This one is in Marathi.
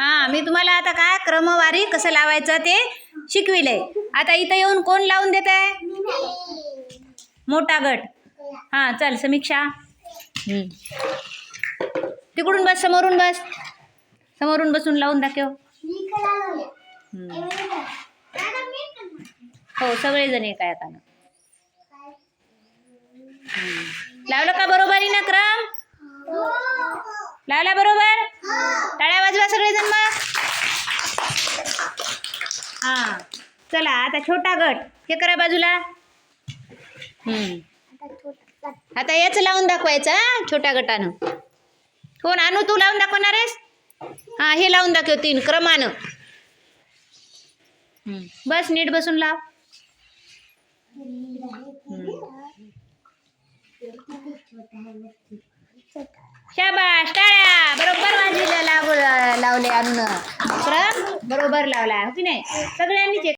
हा मी तुम्हाला आता काय क्रमवारी कसं लावायचं ते शिकविले आता इथं येऊन कोण लावून देत आहे? मोठा गट. हा चल समीक्षा. तिकडून बस समोरून बस. समोरून बसून लावून दाखव. हो सगळेजण एका एकानं आता. लावलं का बरोबर ना क्रम? लावला बरोबर? टाळ्या वाजवा सगळे. हा. चला आता छोटा गट. हे करा बाजूला. हम्म. आता याच लावून दाखवायचं छोट्या गटानं. कोण आणू तू लावून दाखवणार आहेस? हा हे लावून दाखव तीन क्रमानं. बस नीट बसून लाव. शाबाश टाळ्या बरोबर वाजविल्या लाव लावले आणून क्रम बरोबर लावला हो की नाही? सगळ्यांनीच